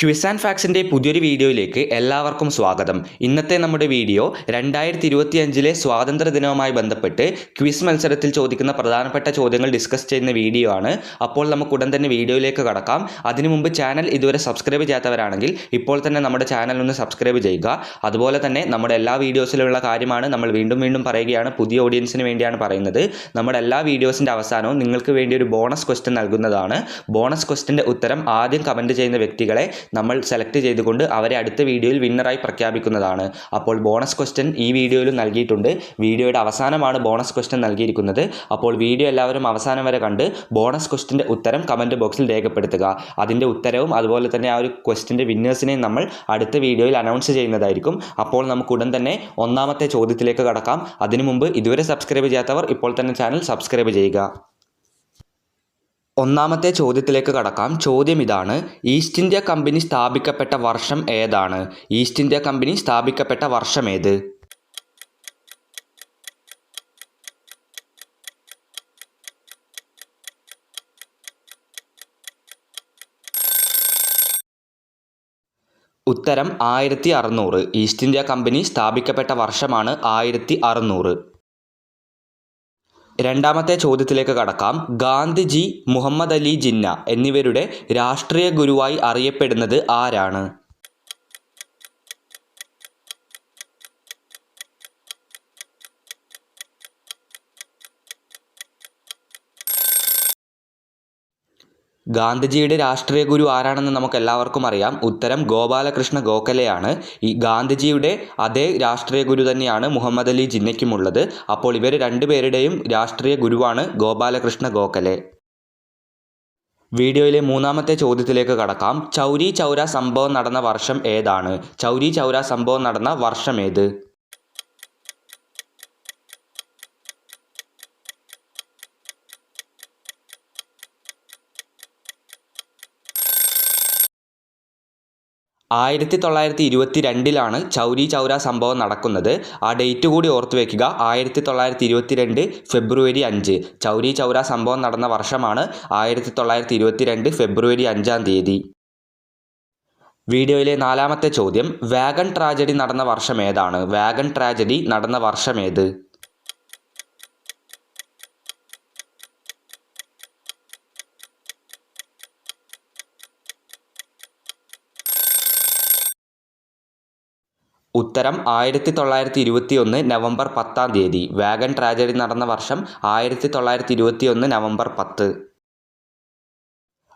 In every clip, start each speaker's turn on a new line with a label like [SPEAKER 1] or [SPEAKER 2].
[SPEAKER 1] Quiz and ഫാക്സിന്റെ പുതിയൊരു വീഡിയോയിലേക്ക് എല്ലാവർക്കും സ്വാഗതം. ഇന്നത്തെ നമ്മുടെ വീഡിയോ രണ്ടായിരത്തി ഇരുപത്തിയഞ്ചിലെ സ്വാതന്ത്ര്യ ദിനവുമായി ബന്ധപ്പെട്ട് ക്വിസ് മത്സരത്തിൽ ചോദിക്കുന്ന പ്രധാനപ്പെട്ട ചോദ്യങ്ങൾ ഡിസ്കസ് ചെയ്യുന്ന വീഡിയോ ആണ്. അപ്പോൾ നമുക്ക് ഉടൻ തന്നെ വീഡിയോയിലേക്ക് കടക്കാം. അതിനു മുമ്പ് ചാനൽ ഇതുവരെ സബ്സ്ക്രൈബ് ചെയ്യാത്തവരാണെങ്കിൽ ഇപ്പോൾ തന്നെ നമ്മുടെ ചാനൽ ഒന്ന് സബ്സ്ക്രൈബ് ചെയ്യുക. അതുപോലെ തന്നെ നമ്മുടെ എല്ലാ വീഡിയോസിലുള്ള കാര്യമാണ് നമ്മൾ വീണ്ടും വീണ്ടും പറയുകയാണ്. പുതിയ ഓഡിയൻസിന് വേണ്ടിയാണ് പറയുന്നത്. നമ്മുടെ എല്ലാ വീഡിയോസിന്റെ അവസാനവും നിങ്ങൾക്ക് വേണ്ടി ഒരു ബോണസ് ക്വസ്റ്റ്യൻ നൽകുന്നതാണ്. ബോണസ് ക്വസ്റ്റ്യന്റെ ഉത്തരം ആദ്യം കമന്റ് ചെയ്യുന്ന വ്യക്തികളെ നമ്മൾ സെലക്ട് ചെയ്തുകൊണ്ട് അവരെ അടുത്ത വീഡിയോയിൽ വിന്നറായി പ്രഖ്യാപിക്കുന്നതാണ്. അപ്പോൾ ബോണസ് ക്വസ്റ്റ്യൻ ഈ വീഡിയോയിലും നൽകിയിട്ടുണ്ട്. വീഡിയോയുടെ അവസാനമാണ് ബോണസ് ക്വസ്റ്റ്യൻ നൽകിയിരിക്കുന്നത്. അപ്പോൾ വീഡിയോ എല്ലാവരും അവസാനം വരെ കണ്ട് ബോണസ് ക്വസ്റ്റിന്റെ ഉത്തരം കമന്റ് ബോക്സിൽ രേഖപ്പെടുത്തുക. അതിന്റെ ഉത്തരവും അതുപോലെ തന്നെ ആ ഒരു ക്വസ്റ്റിന്റെ വിന്നേഴ്സിനെയും നമ്മൾ അടുത്ത വീഡിയോയിൽ അനൗൺസ് ചെയ്യുന്നതായിരിക്കും. അപ്പോൾ നമുക്ക് ഉടൻ തന്നെ ഒന്നാമത്തെ ചോദ്യത്തിലേക്ക് കടക്കാം. അതിനു മുമ്പ് ഇതുവരെ സബ്സ്ക്രൈബ് ചെയ്യാത്തവർ ഇപ്പോൾ തന്നെ ചാനൽ സബ്സ്ക്രൈബ് ചെയ്യുക. ഒന്നാമത്തെ ചോദ്യത്തിലേക്ക് കടക്കാം. ചോദ്യം ഇതാണ്. ഈസ്റ്റ് ഇന്ത്യ കമ്പനി സ്ഥാപിക്കപ്പെട്ട വർഷം ഏതാണ്? ഈസ്റ്റ് ഇന്ത്യ കമ്പനി സ്ഥാപിക്കപ്പെട്ട വർഷം ഏത്? ഉത്തരം ആയിരത്തി അറുന്നൂറ്. ഈസ്റ്റ് ഇന്ത്യ കമ്പനി സ്ഥാപിക്കപ്പെട്ട വർഷമാണ് ആയിരത്തി അറുന്നൂറ്. രണ്ടാമത്തെ ചോദ്യത്തിലേക്ക് കടക്കാം. ഗാന്ധിജി മുഹമ്മദ് അലി ജിന്ന എന്നിവരുടെ രാഷ്ട്രീയ ഗുരുവായി അറിയപ്പെടുന്നത് ആരാണ്? ഗാന്ധിജിയുടെ രാഷ്ട്രീയ ഗുരു ആരാണെന്ന് നമുക്ക് എല്ലാവർക്കും അറിയാം. ഉത്തരം ഗോപാലകൃഷ്ണ ഗോഖലെയാണ്. ഈ ഗാന്ധിജിയുടെ അതേ രാഷ്ട്രീയ ഗുരു തന്നെയാണ് മുഹമ്മദ് അലി ജിന്നയ്ക്കുമുള്ളത്. അപ്പോൾ ഇവർ രണ്ടുപേരുടെയും രാഷ്ട്രീയ ഗുരുവാണ് ഗോപാലകൃഷ്ണ ഗോഖലെ. വീഡിയോയിലെ മൂന്നാമത്തെ ചോദ്യത്തിലേക്ക് കടക്കാം. ചൗരി ചൗര സംഭവം നടന്ന വർഷം ഏതാണ്? ചൗരി ചൗര സംഭവം നടന്ന വർഷം ഏത്? ആയിരത്തി തൊള്ളായിരത്തി ഇരുപത്തി രണ്ടിലാണ് ചൗരി ചൗര സംഭവം നടക്കുന്നത്. ആ ഡേറ്റ് കൂടി ഓർത്തു വയ്ക്കുക ആയിരത്തി തൊള്ളായിരത്തി ഇരുപത്തി രണ്ട് ഫെബ്രുവരി അഞ്ച്. ചൗരി ചൗര സംഭവം നടന്ന വർഷമാണ് ആയിരത്തി തൊള്ളായിരത്തി ഇരുപത്തി രണ്ട് ഫെബ്രുവരി അഞ്ചാം തീയതി. വീഡിയോയിലെ നാലാമത്തെ ചോദ്യം. വാഗൺ ട്രാജഡി നടന്ന വർഷം ഏതാണ്? വാഗൺ ട്രാജഡി നടന്ന വർഷം ഏത്? ഉത്തരം ആയിരത്തി തൊള്ളായിരത്തി ഇരുപത്തി ഒന്ന് നവംബർ പത്താം തീയതി. വാഗൺ ട്രാജഡി നടന്ന വർഷം ആയിരത്തി തൊള്ളായിരത്തി ഇരുപത്തി ഒന്ന് നവംബർ പത്ത്.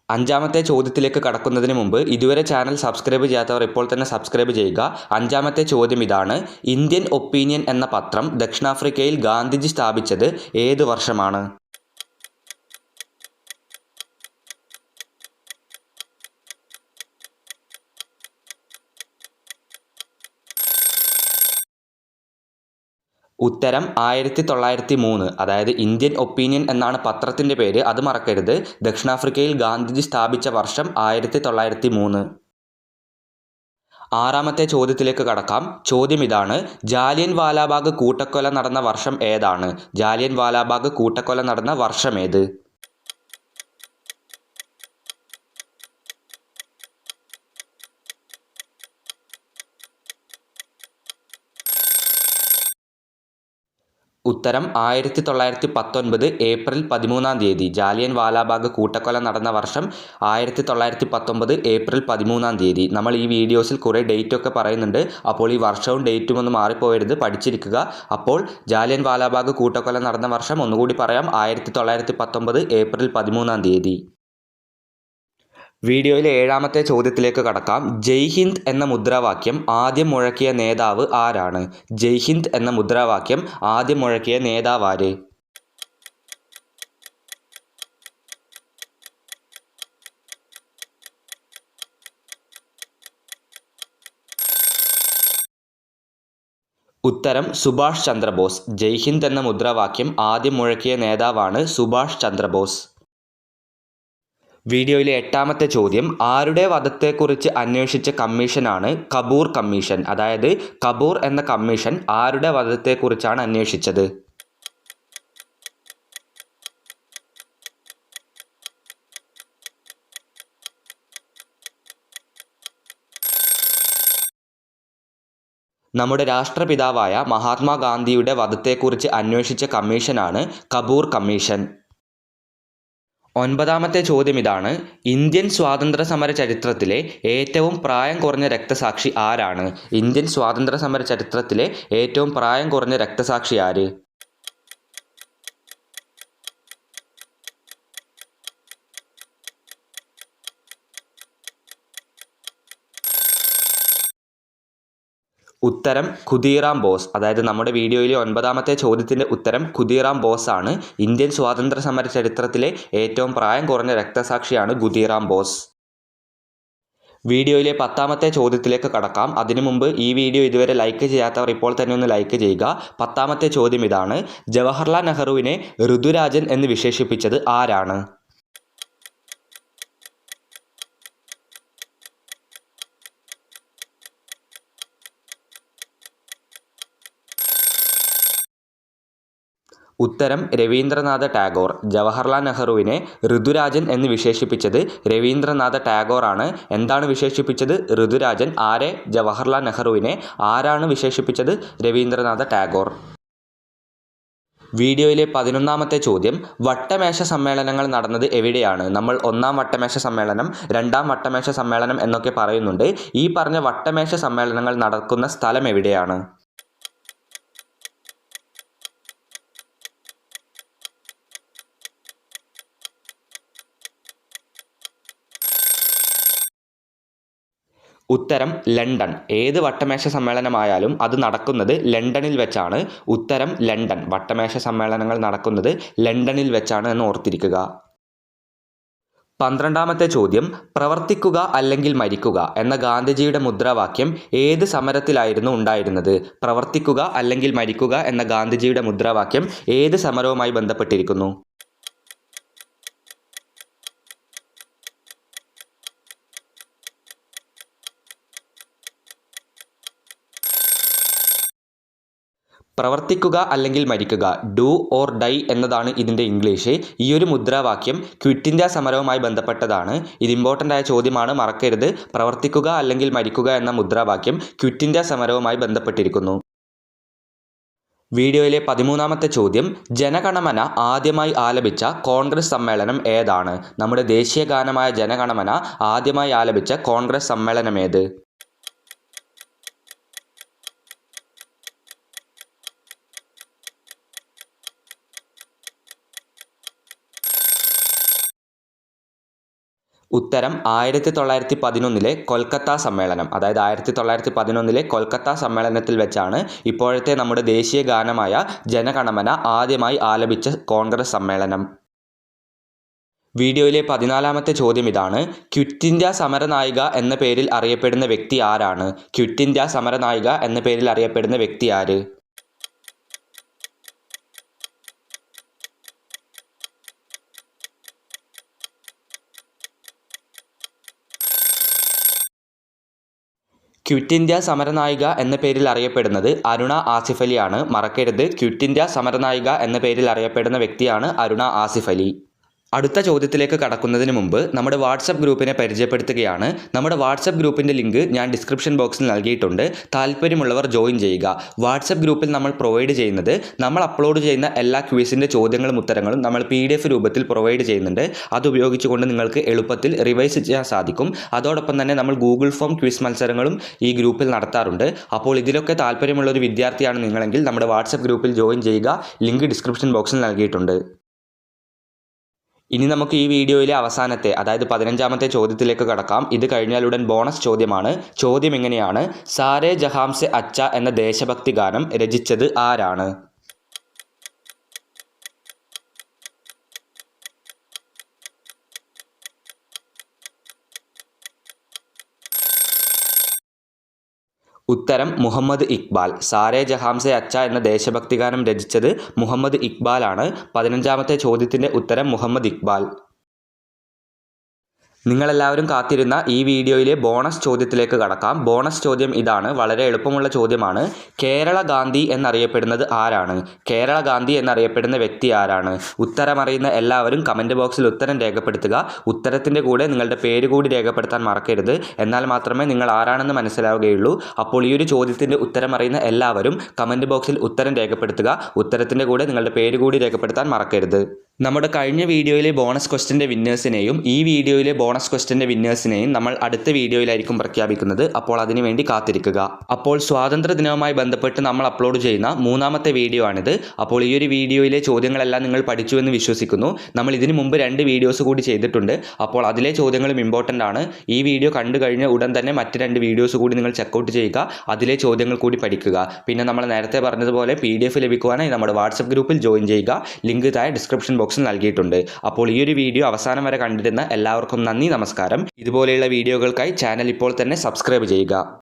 [SPEAKER 1] അഞ്ചാമത്തെ ചോദ്യത്തിലേക്ക് കടക്കുന്നതിന് മുമ്പ് ഇതുവരെ ചാനൽ സബ്സ്ക്രൈബ് ചെയ്യാത്തവർ ഇപ്പോൾ തന്നെ സബ്സ്ക്രൈബ് ചെയ്യുക. അഞ്ചാമത്തെ ചോദ്യം ഇതാണ്. ഇന്ത്യൻ ഒപ്പീനിയൻ എന്ന പത്രം ദക്ഷിണാഫ്രിക്കയിൽ ഗാന്ധിജി സ്ഥാപിച്ചത് ഏത് വർഷമാണ്? ഉത്തരം ആയിരത്തി തൊള്ളായിരത്തി മൂന്ന് അതായത് ഇന്ത്യൻ ഒപ്പീനിയൻ എന്നാണ് പത്രത്തിന്റെ പേര്. അത് മറക്കരുത്. ദക്ഷിണാഫ്രിക്കയിൽ ഗാന്ധിജി സ്ഥാപിച്ച വർഷം ആയിരത്തി തൊള്ളായിരത്തി മൂന്ന് ആറാമത്തെ ചോദ്യത്തിലേക്ക് കടക്കാം. ചോദ്യം ഇതാണ്. ജാലിയൻ വാലാബാഗ് കൂട്ടക്കൊല നടന്ന വർഷം ഏതാണ്? ജാലിയൻ വാലാബാഗ് കൂട്ടക്കൊല നടന്ന വർഷം ഏത്? ഉത്തരം ആയിരത്തി തൊള്ളായിരത്തി പത്തൊൻപത് ഏപ്രിൽ പതിമൂന്നാം തീയതി. ജാലിയൻ വാലാബാഗ് കൂട്ടക്കൊല നടന്ന വർഷം ആയിരത്തി തൊള്ളായിരത്തി പത്തൊമ്പത് ഏപ്രിൽ പതിമൂന്നാം തീയതി. നമ്മൾ ഈ വീഡിയോസിൽ കുറേ ഡേറ്റ് ഒക്കെ പറയുന്നുണ്ട്. അപ്പോൾ ഈ വർഷവും ഡേറ്റും ഒന്ന് മാറിപ്പോയരുത്. പഠിച്ചിരിക്കുക. അപ്പോൾ ജാലിയൻ വാലാബാഗ് കൂട്ടക്കൊല നടന്ന വർഷം ഒന്നുകൂടി പറയാം. ആയിരത്തി തൊള്ളായിരത്തി പത്തൊൻപത് ഏപ്രിൽ പതിമൂന്നാം തീയതി. വീഡിയോയിലെ ഏഴാമത്തെ ചോദ്യത്തിലേക്ക് കടക്കാം. ജയ് ഹിന്ദ് എന്ന മുദ്രാവാക്യം ആദ്യം മുഴക്കിയ നേതാവ് ആരാണ്? ജയ് ഹിന്ദ് എന്ന മുദ്രാവാക്യം ആദ്യം മുഴക്കിയ നേതാവ് ആര്? ഉത്തരം സുഭാഷ് ചന്ദ്രബോസ്. ജയ് ഹിന്ദ് എന്ന മുദ്രാവാക്യം ആദ്യം മുഴക്കിയ നേതാവാണ് സുഭാഷ് ചന്ദ്രബോസ്. വീഡിയോയിലെ എട്ടാമത്തെ ചോദ്യം ആരുടെ വധത്തെക്കുറിച്ച് അന്വേഷിച്ച കമ്മീഷനാണ് കപൂർ കമ്മീഷൻ? അതായത് കപൂർ എന്ന കമ്മീഷൻ ആരുടെ വധത്തെക്കുറിച്ചാണ് അന്വേഷിച്ചത്? നമ്മുടെ രാഷ്ട്രപിതാവായ മഹാത്മാഗാന്ധിയുടെ വധത്തെക്കുറിച്ച് അന്വേഷിച്ച കമ്മീഷനാണ് കപൂർ കമ്മീഷൻ. ഒൻപതാമത്തെ ചോദ്യം ഇതാണ്. ഇന്ത്യൻ സ്വാതന്ത്ര്യ സമര ചരിത്രത്തിലെ ഏറ്റവും പ്രായം കുറഞ്ഞ രക്തസാക്ഷി ആരാണ്? ഇന്ത്യൻ സ്വാതന്ത്ര്യ സമര ചരിത്രത്തിലെ ഏറ്റവും പ്രായം കുറഞ്ഞ രക്തസാക്ഷി ആര്? ഉത്തരം ഖുദീറാം ബോസ്. അതായത് നമ്മുടെ വീഡിയോയിലെ ഒൻപതാമത്തെ ചോദ്യത്തിന്റെ ഉത്തരം ഖുദീറാം ബോസ് ആണ്. ഇന്ത്യൻ സ്വാതന്ത്ര്യ സമര ചരിത്രത്തിലെ ഏറ്റവും പ്രായം കുറഞ്ഞ രക്തസാക്ഷിയാണ് ഖുദീറാം ബോസ്. വീഡിയോയിലെ പത്താമത്തെ ചോദ്യത്തിലേക്ക് കടക്കാം. അതിനു മുമ്പ് ഈ വീഡിയോ ഇതുവരെ ലൈക്ക് ചെയ്യാത്തവർ ഇപ്പോൾ തന്നെ ഒന്ന് ലൈക്ക് ചെയ്യുക. പത്താമത്തെ ചോദ്യം ഇതാണ്. ജവഹർലാൽ നെഹ്റുവിനെ ഋതുരാജൻ എന്ന് വിശേഷിപ്പിച്ചത് ആരാണ്? ഉത്തരം രവീന്ദ്രനാഥ ടാഗോർ. ജവഹർലാൽ നെഹ്റുവിനെ ഋതുരാജൻ എന്ന് വിശേഷിപ്പിച്ചത് രവീന്ദ്രനാഥ ടാഗോർ ആണ് എന്താണ് വിശേഷിപ്പിച്ചത്? ഋതുരാജൻ. ആരെ? ജവഹർലാൽ നെഹ്റുവിനെ. ആരാണ് വിശേഷിപ്പിച്ചത്? രവീന്ദ്രനാഥ ടാഗോർ. വീഡിയോയിലെ പതിനൊന്നാമത്തെ ചോദ്യം വട്ടമേശ സമ്മേളനങ്ങൾ നടന്നത് എവിടെയാണ്? നമ്മൾ ഒന്നാം വട്ടമേശ സമ്മേളനം രണ്ടാം വട്ടമേശ സമ്മേളനം എന്നൊക്കെ പറയുന്നുണ്ട്. ഈ പറഞ്ഞ വട്ടമേശ സമ്മേളനങ്ങൾ നടക്കുന്ന സ്ഥലം എവിടെയാണ്? ഉത്തരം ലണ്ടൻ. ഏത് വട്ടമേശ സമ്മേളനമായാലും അത് നടക്കുന്നത് ലണ്ടനിൽ വെച്ചാണ്. ഉത്തരം ലണ്ടൻ. വട്ടമേശ സമ്മേളനങ്ങൾ നടക്കുന്നത് ലണ്ടനിൽ വെച്ചാണ് എന്ന് ഓർത്തിരിക്കുക. പന്ത്രണ്ടാമത്തെ ചോദ്യം പ്രവർത്തിക്കുക അല്ലെങ്കിൽ മരിക്കുക എന്ന ഗാന്ധിജിയുടെ മുദ്രാവാക്യം ഏത് സമരത്തിലായിരുന്നു ഉണ്ടായിരുന്നത്? പ്രവർത്തിക്കുക അല്ലെങ്കിൽ മരിക്കുക എന്ന ഗാന്ധിജിയുടെ മുദ്രാവാക്യം ഏത് സമരവുമായി ബന്ധപ്പെട്ടിരിക്കുന്നു? പ്രവർത്തിക്കുക അല്ലെങ്കിൽ മരിക്കുക ഡു ഓർ ഡൈ എന്നതാണ് ഇതിന്റെ ഇംഗ്ലീഷ്. ഈ ഒരു മുദ്രാവാക്യം ക്വിറ്റ് ഇന്ത്യ സമരവുമായി ബന്ധപ്പെട്ടതാണ്. ഇത് ഇമ്പോർട്ടന്റ് ആയ ചോദ്യമാണ് മറക്കരുത്. പ്രവർത്തിക്കുക അല്ലെങ്കിൽ മരിക്കുക എന്ന മുദ്രാവാക്യം ക്വിറ്റ് ഇന്ത്യ സമരവുമായി ബന്ധപ്പെട്ടിരിക്കുന്നു. വീഡിയോയിലെ പതിമൂന്നാമത്തെ ചോദ്യം ജനഗണമന ആദ്യമായി ആലപിച്ച കോൺഗ്രസ് സമ്മേളനം ഏതാണ്? നമ്മുടെ ദേശീയ ഗാനമായ ജനഗണമന ആദ്യമായി ആലപിച്ച കോൺഗ്രസ് സമ്മേളനം ഏത്? ഉത്തരം ആയിരത്തി തൊള്ളായിരത്തി പതിനൊന്നിലെ കൊൽക്കത്ത സമ്മേളനം. അതായത് ആയിരത്തി തൊള്ളായിരത്തി പതിനൊന്നിലെ കൊൽക്കത്ത സമ്മേളനത്തിൽ വെച്ചാണ് ഇപ്പോഴത്തെ നമ്മുടെ ദേശീയ ഗാനമായ ജനഗണമന ആദ്യമായി ആലപിച്ച കോൺഗ്രസ് സമ്മേളനം. വീഡിയോയിലെ പതിനാലാമത്തെ ചോദ്യം ഇതാണ്. ക്വിറ്റ് ഇന്ത്യ സമരനായിക എന്ന പേരിൽ അറിയപ്പെടുന്ന വ്യക്തി ആരാണ്? ക്വിറ്റ് ഇന്ത്യ സമരനായിക എന്ന പേരിൽ അറിയപ്പെടുന്ന വ്യക്തി ആര്? ക്വിറ്റ് ഇന്ത്യ സമരനായിക എന്ന പേരിൽ അറിയപ്പെടുന്നത് അരുണ ആസിഫ് അലിയാണ്. മറക്കരുത്. ക്വിറ്റ് ഇന്ത്യ സമരനായിക എന്ന പേരിൽ അറിയപ്പെടുന്ന വ്യക്തിയാണ് അരുണ ആസിഫ് അലി. അടുത്ത ചോദ്യത്തിലേക്ക് കടക്കുന്നതിന് മുമ്പ് നമ്മുടെ വാട്സപ്പ് ഗ്രൂപ്പിനെ പരിചയപ്പെടുത്തുകയാണ്. നമ്മുടെ വാട്സപ്പ് ഗ്രൂപ്പിന്റെ ലിങ്ക് ഞാൻ ഡിസ്ക്രിപ്ഷൻ ബോക്സിൽ നൽകിയിട്ടുണ്ട്. താല്പര്യമുള്ളവർ ജോയിൻ ചെയ്യുക. വാട്സപ്പ് ഗ്രൂപ്പിൽ നമ്മൾ പ്രൊവൈഡ് ചെയ്യുന്നത് നമ്മൾ അപ്ലോഡ് ചെയ്യുന്ന എല്ലാ ക്വിസിന്റെ ചോദ്യങ്ങളും ഉത്തരങ്ങളും നമ്മൾ പി രൂപത്തിൽ പ്രൊവൈഡ് ചെയ്യുന്നുണ്ട്. അത് ഉപയോഗിച്ചുകൊണ്ട് നിങ്ങൾക്ക് എളുപ്പത്തിൽ റിവൈസ് ചെയ്യാൻ സാധിക്കും. അതോടൊപ്പം തന്നെ നമ്മൾ ഗൂഗിൾ ഫോം ക്വിസ് മത്സരങ്ങളും ഈ ഗ്രൂപ്പിൽ നടത്താറുണ്ട്. അപ്പോൾ ഇതിലൊക്കെ താല്പര്യമുള്ള ഒരു വിദ്യാർത്ഥിയാണ് നിങ്ങളെങ്കിൽ നമ്മുടെ വാട്സപ്പ് ഗ്രൂപ്പിൽ ജോയിൻ ചെയ്യുക. ലിങ്ക് ഡിസ്ക്രിപ്ഷൻ ബോക്സിൽ നൽകിയിട്ടുണ്ട്. ഇനി നമുക്ക് ഈ വീഡിയോയിലെ അവസാനത്തെ അതായത് പതിനഞ്ചാമത്തെ ചോദ്യത്തിലേക്ക് കടക്കാം. ഇത് കഴിഞ്ഞാൽ ഉടൻ ബോണസ് ചോദ്യമാണ്. ചോദ്യം എങ്ങനെയാണ് സാരേ ജഹാംസെ അച്ച എന്ന ദേശഭക്തി ഗാനം രചിച്ചത് ആരാണ്? ഉത്തരം മുഹമ്മദ് ഇക്ബാൽ. സാരെ ജഹാംസെ അച്ച എന്ന ദേശഭക്തി ഗാനം രചിച്ചത് മുഹമ്മദ് ഇക്ബാൽ ആണ് പതിനഞ്ചാമത്തെ ചോദ്യത്തിന്റെ ഉത്തരം മുഹമ്മദ് ഇക്ബാൽ. നിങ്ങളെല്ലാവരും കാത്തിരുന്ന ഈ വീഡിയോയിലെ ബോണസ് ചോദ്യത്തിലേക്ക് കടക്കാം. ബോണസ് ചോദ്യം ഇതാണ്. വളരെ എളുപ്പമുള്ള ചോദ്യമാണ്. കേരള ഗാന്ധി എന്നറിയപ്പെടുന്നത് ആരാണ്? കേരള ഗാന്ധി എന്നറിയപ്പെടുന്ന വ്യക്തി ആരാണ്? ഉത്തരമറിയുന്ന എല്ലാവരും കമന്റ് ബോക്സിൽ ഉത്തരം രേഖപ്പെടുത്തുക. ഉത്തരത്തിന്റെ കൂടെ നിങ്ങളുടെ പേര് കൂടി രേഖപ്പെടുത്താൻ മറക്കരുത്. എന്നാൽ മാത്രമേ നിങ്ങൾ ആരാണെന്ന് മനസ്സിലാവുകയുള്ളൂ. അപ്പോൾ ഈ ഒരു ചോദ്യത്തിന്റെ ഉത്തരമറിയുന്ന എല്ലാവരും കമന്റ് ബോക്സിൽ ഉത്തരം രേഖപ്പെടുത്തുക. ഉത്തരത്തിന്റെ കൂടെ നിങ്ങളുടെ പേര് കൂടി രേഖപ്പെടുത്താൻ മറക്കരുത്. നമ്മുടെ കഴിഞ്ഞ വീഡിയോയിലെ ബോണസ് ക്വസ്റ്റിന്റെ വിന്നേഴ്സിനെയും ഈ വീഡിയോയിലെ ബോണസ് ക്വസ്റ്റിന്റെ വിന്നേഴ്സിനെയും നമ്മൾ അടുത്ത വീഡിയോയിലായിരിക്കും പ്രഖ്യാപിക്കുന്നത്. അപ്പോൾ അതിനുവേണ്ടി കാത്തിരിക്കുക. അപ്പോൾ സ്വാതന്ത്ര്യ ദിനവുമായി ബന്ധപ്പെട്ട് നമ്മൾ അപ്ലോഡ് ചെയ്യുന്ന മൂന്നാമത്തെ വീഡിയോ ആണിത്. അപ്പോൾ ഈ ഒരു വീഡിയോയിലെ ചോദ്യങ്ങളെല്ലാം നിങ്ങൾ പഠിച്ചു എന്ന് വിശ്വസിക്കുന്നു. നമ്മൾ ഇതിനു മുമ്പ് രണ്ട് വീഡിയോസ് കൂടി ചെയ്തിട്ടുണ്ട്. അപ്പോൾ അതിലെ ചോദ്യങ്ങളും ഇമ്പോർട്ടന്റ് ആണ്. ഈ വീഡിയോ കണ്ടു കഴിഞ്ഞ ഉടൻ തന്നെ മറ്റ് രണ്ട് വീഡിയോസ് കൂടി നിങ്ങൾ ചെക്കൗട്ട് ചെയ്യുക. അതിലെ ചോദ്യങ്ങൾ കൂടി പഠിക്കുക. പിന്നെ നമ്മൾ നേരത്തെ പറഞ്ഞതുപോലെ പി ലഭിക്കുവാനായി നമ്മുടെ വാട്സപ്പ് ഗ്രൂപ്പിൽ ജോയിൻ ചെയ്യുക. ലിങ്ക് താഴെ ഡിസ്ക്രിപ്ഷൻ ബോക്സിൽ നൽകിയിട്ടുണ്ട്. അപ്പോൾ ഈ ഒരു വീഡിയോ അവസാനം വരെ കണ്ടിരുന്ന എല്ലാവർക്കും നന്ദി നമസ്കാരം. ഇതുപോലെയുള്ള വീഡിയോകൾക്കായി ചാനൽ ഇപ്പോൾ തന്നെ സബ്സ്ക്രൈബ് ചെയ്യുക.